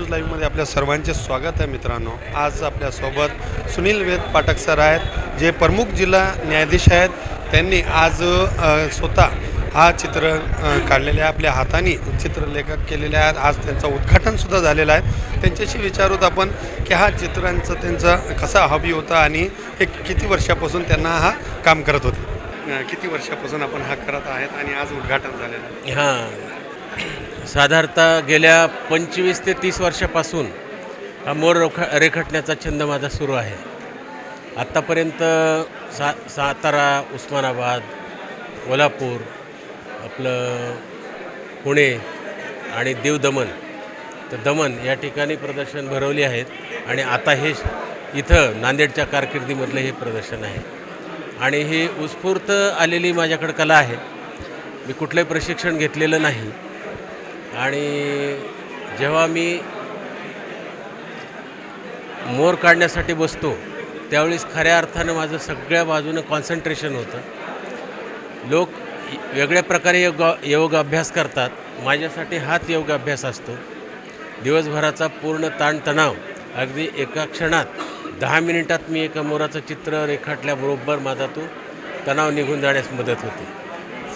News लाईव्हमध्ये आपल्या सर्वांचे स्वागत आहे मित्रांनो. आज आपल्यासोबत सुनील वेद पाठक सर आहेत जे प्रमुख जिल्हा न्यायाधीश आहेत. त्यांनी आज स्वतः हा चित्र काढलेले आहे. आपल्या हाताने चित्रलेखक केलेले आहेत. आज त्यांचं उद्घाटनसुद्धा झालेलं आहे. त्यांच्याशी विचारूत आपण की हा चित्रांचं त्यांचा कसा हॉबी होता आणि हे किती वर्षापासून त्यांना हा काम करत होते? किती वर्षापासून आपण हा करत आहेत आणि आज उद्घाटन झालेलं आहे? हां. साधारणतः गेल्या पंचवीस ते तीस वर्षापासून हा मोर रोखा रेखटण्याचा छंद माझा सुरू आहे. आत्तापर्यंत सा सातारा उस्मानाबाद कोल्हापूर आपलं पुणे आणि देव दमन तर दमन या ठिकाणी प्रदर्शन भरवली आहेत आणि आता हे इथं नांदेडच्या कारकिर्दीमधलं हे प्रदर्शन आहे. आणि ही उत्स्फूर्त आलेली माझ्याकडं कला आहे. मी कुठलंही प्रशिक्षण घेतलेलं नाही. आणि जेव्हा मी मोर काढण्यासाठी बसतो त्यावेळेस खऱ्या अर्थानं माझं सगळ्या बाजूनं कॉन्सन्ट्रेशन होतं. लोक वेगळ्या प्रकारे योग योग अभ्यास करतात. माझ्यासाठी हाच योग अभ्यास असतो. दिवसभराचा पूर्ण ताणतणाव. अगदी एका क्षणात दहा मिनिटात मी एका मोराचं चित्र रेखाटल्याबरोबर माझा तो तणाव निघून जाण्यास मदत होते.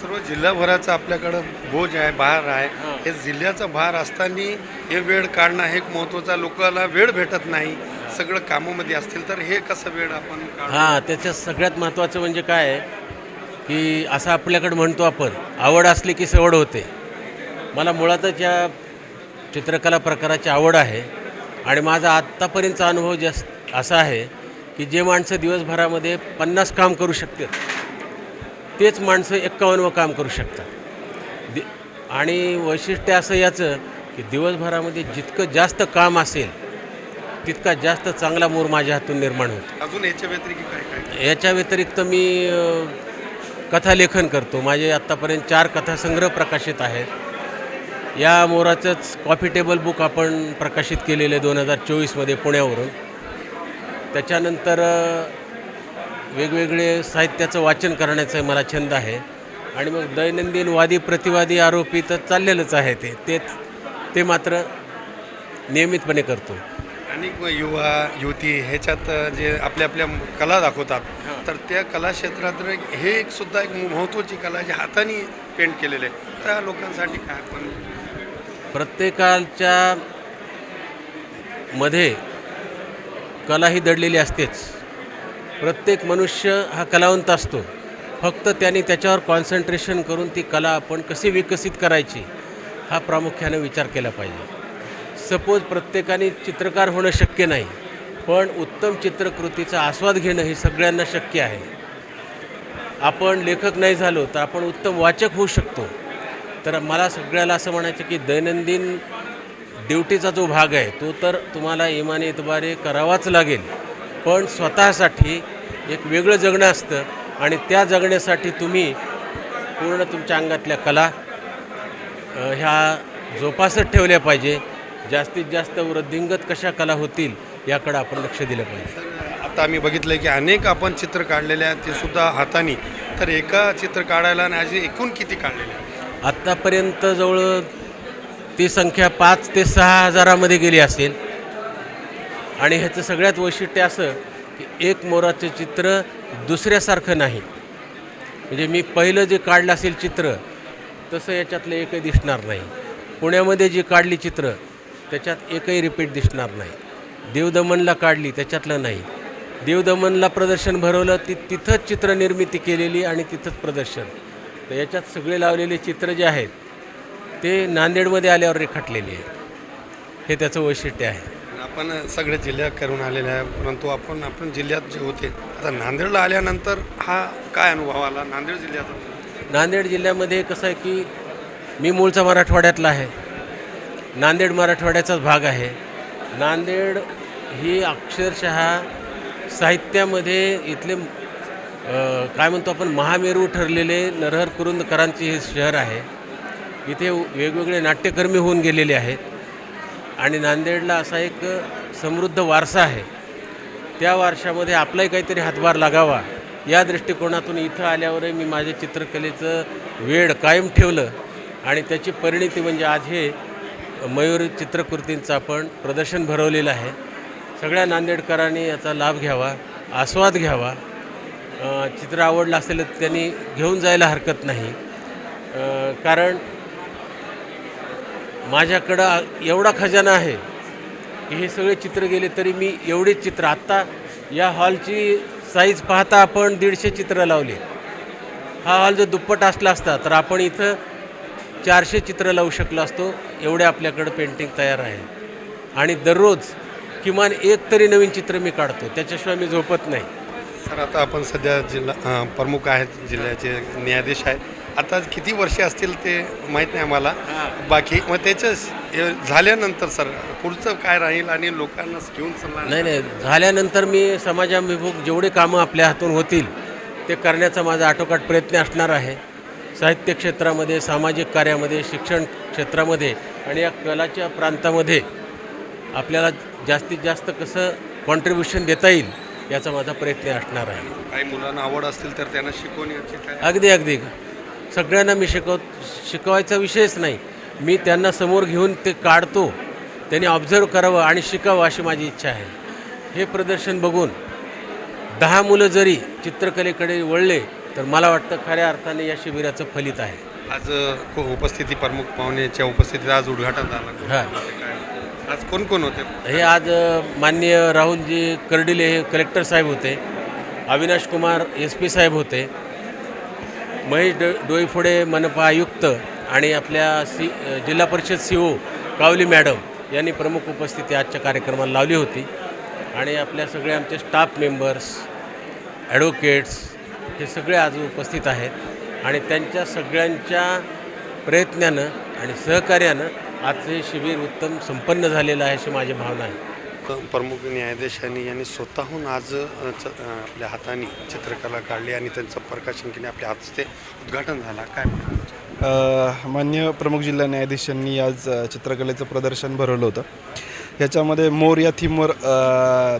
सर्व जिल्हाभराचा आपल्याकडं बोज आहे भार आहे. हे. जिल्ह्याचा भार असताना हे वेळ काढणं हे एक महत्त्वाचा लोकांना वेळ भेटत नाही. सगळं कामामध्ये असतील तर हे कसं वेळ आपण? हां त्याच्यात सगळ्यात महत्त्वाचं म्हणजे काय आहे की असं आपल्याकडं म्हणतो आपण आवड असली की सवड होते. मला मुळातच या चित्रकला प्रकाराची आवड आहे आणि माझा आत्तापर्यंतचा अनुभव जास्त असा आहे की जे माणसं दिवसभरामध्ये पन्नास काम करू शकतात तेच माणसं एक्कावन्न काम करू शकतात. दि आणि वैशिष्ट्य असं याचं की दिवसभरामध्ये जितकं जास्त काम असेल तितका जास्त चांगला मोर माझ्या हातून निर्माण होतो. अजून याच्या व्यतिरिक्त याच्या व्यतिरिक्त मी कथालेखन करतो. माझे आत्तापर्यंत चार कथासंग्रह प्रकाशित आहेत. या मोराचंच कॉफी टेबल बुक आपण प्रकाशित केलेलं आहे दोन हजार चोवीसमध्ये पुण्यावरून. त्याच्यानंतर वेगवेगळे साहित्याचं वाचन करण्याचा मला छंद आहे. आणि मग दैनंदिन वादी प्रतिवादी आरोपी तर चाललेलंच आहे ते. तेच ते मात्र नियमितपणे करतो. अनेक युवा युवती ह्याच्यात जे आपल्या आपल्या कला दाखवतात. तर त्या कला क्षेत्रात हे एक सुद्धा एक महत्त्वाची कला जी हाताने पेंट केलेली आहे. त्या लोकांसाठी काय आपण प्रत्येकाच्या मध्ये कला ही दडलेली असतेच. प्रत्येक मनुष्य हा कलावंत असतो. फक्त त्याने त्याच्यावर कॉन्सन्ट्रेशन करून ती कला आपण कशी विकसित करायची हा प्रामुख्याने विचार केला पाहिजे. सपोज प्रत्येकाने चित्रकार होणं शक्य नाही पण उत्तम चित्रकृतीचा आस्वाद घेणं हे सगळ्यांना शक्य आहे. आपण लेखक नाही झालो तर आपण उत्तम वाचक होऊ शकतो. तर मला सगळ्याला असं म्हणायचं की दैनंदिन ड्युटीचा जो भाग आहे तो तर तुम्हाला इमाने इतबारे करावाच लागेल. पण स्वतःसाठी एक वेगळं जगणं असतं आणि त्या जगण्यासाठी तुम्ही पूर्ण तुमच्या अंगातल्या कला ह्या जोपासत ठेवल्या पाहिजे. जास्तीत जास्त वृद्धिंगत कशा कला होतील याकडं आपण लक्ष दिलं पाहिजे. आता आम्ही बघितलं की अनेक आपण चित्र काढलेले आहेत ते सुद्धा हाताने. तर एका चित्र काढायला आणि असे एकूण किती काढलेले आहेत? आत्तापर्यंत जवळ ती संख्या पाच ते सहा हजारामध्ये गेली असेल. आणि ह्याचं सगळ्यात वैशिष्ट्य असं की एक मोराचं चित्र दुसऱ्यासारखं नाही. म्हणजे मी पहिलं जे काढलं असेल चित्र तसं याच्यातलं एकही दिसणार नाही. पुण्यामध्ये जी काढली चित्र त्याच्यात एकही रिपीट दिसणार नाही. देवदमनला काढली त्याच्यातलं नाही. देवदमनला प्रदर्शन भरवलं ती तिथंच चित्र निर्मिती केलेली आणि तिथंच प्रदर्शन. तर याच्यात सगळे लावलेले चित्र जे आहेत ते नांदेडमध्ये आल्यावर रेखाटलेली आहेत. हे त्याचं वैशिष्ट्य आहे. आपण सगळे जिल्ह्यात करून आलेले आहे परंतु आपण आपण जिल्ह्यात जे होते आता नांदेडला आल्यानंतर हा काय अनुभव आला? नांदेड जिल्ह्यात नांदेड जिल्ह्यामध्ये कसं आहे की मी मूळचा मराठवाड्यातला आहे. नांदेड मराठवाड्याचाच भाग आहे. नांदेड ही अक्षरशः साहित्यामध्ये इथले काय म्हणतो आपण महामेरू ठरलेले नरहर कुरुंदकरांचे हे शहर आहे. इथे वेगवेगळे नाट्यकर्मी होऊन गेलेले आहेत. आणि नांदेडला असा एक समृद्ध वारसा आहे. त्या वारशामध्ये आपलाही काहीतरी हातभार लागावा. या दृष्टिकोनातून इथं आल्यावरही मी माझ्या चित्रकलेचं वेळ कायम ठेवलं आणि त्याची परिणिती म्हणजे आज हे मयूर चित्रकृतींचं आपण प्रदर्शन भरवलेलं आहे. सगळ्या नांदेडकरांनी याचा लाभ घ्यावा आस्वाद घ्यावा. चित्र आवडलं असेल तर त्यांनी घेऊन जायला हरकत नाही. कारण माझ्याकडं एवढा खजाना आहे की हे सगळे चित्र गेले तरी मी एवढेच चित्र आत्ता या हॉलची साईज पाहता आपण दीडशे चित्र लावली. हा हॉल जर दुप्पट असला असता तर आपण इथं चारशे चित्र लावू शकलो असतो एवढे आपल्याकडं पेंटिंग तयार आहे. आणि दररोज किमान एक तरी नवीन चित्र मी काढतो त्याच्याशिवाय मी झोपत नाही. सर आता आपण सध्या जिल्हा प्रमुख आहेत जिल्ह्याचे न्यायाधीश आहेत. आता किती वर्षे असतील ते माहीत नाही आम्हाला. बाकी मग त्याचं झाल्यानंतर सर पुढचं काय राहील आणि लोकांना घेऊन चालणार? नाही नाही. झाल्यानंतर मी समाजाभिमुख जेवढे कामं आपल्या हातून होतील ते करण्याचा माझा आटोकाट प्रयत्न असणार आहे. साहित्य क्षेत्रामध्ये सामाजिक कार्यामध्ये शिक्षण क्षेत्रामध्ये आणि या कलाच्या प्रांतामध्ये आपल्याला जास्तीत जास्त कसं कॉन्ट्रीब्युशन देता येईल याचा माझा प्रयत्न असणार आहे. काही मुलांना आवड असतील तर त्यांना शिकवण्याची अगदी अगदी. सगळ्यांना मी शिकव शिकवायचा विषयच नाही. मी त्यांना समोर घेऊन ते काढतो त्यांनी ऑब्झर्व करावं आणि शिकावं अशी माझी इच्छा आहे. हे प्रदर्शन बघून दहा मुलं जरी चित्रकलेकडे वळले तर मला वाटतं खऱ्या अर्थाने या शिबिराचं फलित आहे. आज उपस्थिती प्रमुख पाहुण्याच्या उपस्थितीत आज उद्घाटन झालं. हां. आज कोण कोण होते? हे आज माननीय राहुलजी कर्डिले हे कलेक्टर साहेब होते. अविनाश कुमार एस पी साहेब होते. महेश ड डोईफोडे मनपा आयुक्त आणि आपल्या सी जिल्हा परिषद सी ओ कावली मॅडम यांनी प्रमुख उपस्थिती आजच्या कार्यक्रमाला लावली होती. आणि आपल्या सगळे आमचे स्टाफ मेंबर्स ॲडव्होकेट्स हे सगळे आज उपस्थित आहेत. आणि त्यांच्या सगळ्यांच्या प्रयत्नानं आणि सहकार्यानं आजचे शिबिर उत्तम संपन्न झालेलं आहे अशी माझी भावना आहे. प्रमुख न्यायाधीशांनी यांनी स्वतःहून आज च- आपल्या हाताने चित्रकला काढली आणि त्यांचं प्रकाशन केले. आपल्या हातचे उद्घाटन झाला. काय मान्य प्रमुख जिल्हा न्यायाधीशांनी आज चित्रकलेचं प्रदर्शन भरवलं होतं. ह्याच्यामध्ये मोर या थीमवर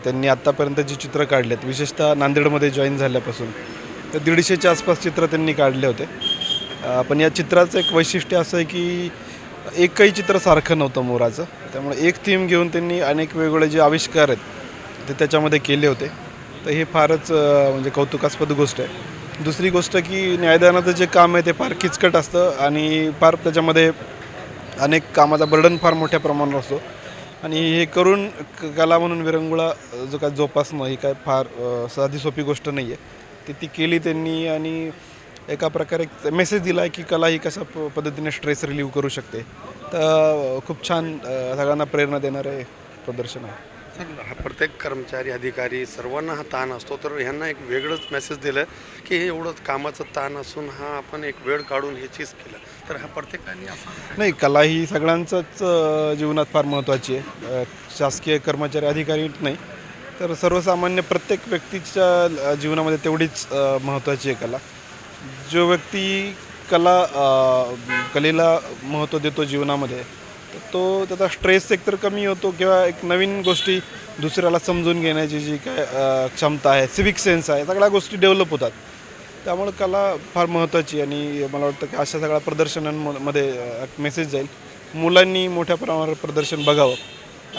त्यांनी आत्तापर्यंत जी चित्र काढलेत विशेषतः नांदेडमध्ये जॉईन झाल्यापासून तर दीडशेच्या आसपास चित्र त्यांनी काढले होते. पण या चित्राचं एक वैशिष्ट्य असं आहे की एकही चित्र सारखं नव्हतं मोराचं. त्यामुळे एक थीम घेऊन त्यांनी अनेक वेगवेगळे जे आविष्कार आहेत ते त्याच्यामध्ये केले होते. तर हे फारच म्हणजे कौतुकास्पद गोष्ट आहे. दुसरी गोष्ट की न्यायदानाचं जे काम आहे ते फार किचकट असतं आणि फार त्याच्यामध्ये अनेक कामाचा बर्डन फार मोठ्या प्रमाणावर असतो. आणि हे करून क- कला म्हणून विरंगुळा जो काय जोपासणं ही काय फार साधी सोपी गोष्ट नाही आहे ती ती केली त्यांनी आणि एका प्रकारे मेसेज दिला आहे की कला ही कशा प- पद्धतीने स्ट्रेस रिलीव्ह करू शकते. तर खूप छान सगळ्यांना प्रेरणा देणारे प्रदर्शन आहे. हा प्रत्येक कर्मचारी अधिकारी सर्वांना हा ताण असतो. तर ह्यांना एक वेगळंच मेसेज दिलं की हे एवढं कामाचं ताण असून हा आपण एक वेळ काढून हे चीज केलं. तर हा प्रत्येकाने नाही कला ही सगळ्यांचंच जीवनात फार महत्त्वाची आहे. शासकीय कर्मचारी अधिकारी नाही. तर सर्वसामान्य प्रत्येक व्यक्तीच्या जीवनामध्ये तेवढीच महत्त्वाची आहे कला. जो व्यक्ती कला अ, कलेला महत्त्व देतो जीवनामध्ये तर तो त्याचा स्ट्रेस एकतर कमी होतो किंवा एक नवीन गोष्टी दुसऱ्याला समजून घेण्याची जी काय अ, क्षमता आहे सिविक सेन्स आहे सगळ्या गोष्टी डेव्हलप होतात. त्यामुळे कला फार महत्त्वाची आणि मला वाटतं की अशा सगळ्या प्रदर्शनांमध्ये मेसेज जाईल. मुलांनी मोठ्या प्रमाणावर प्रदर्शन बघावं.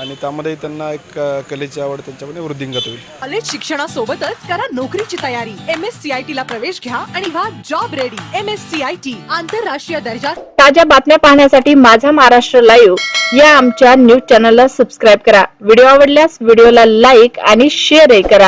आणि त्यामध्ये त्यांना एक कलेची आवड त्यांच्यामध्ये वृद्धिंगत होईल. कॉलेज शिक्षणासोबतच करा नोकरीची तयारी. M S C I T ला प्रवेश घ्या आणि व्हा job ready M S C I T आंतरराष्ट्रीय दर्जा ताज्या बातम्या पाहण्यासाठी माझा महाराष्ट्र लाईव्ह या आमच्या न्यूज चॅनलला सबस्क्राईब करा. व्हिडिओ आवडल्यास व्हिडिओला लाईक आणि शेअरही करा.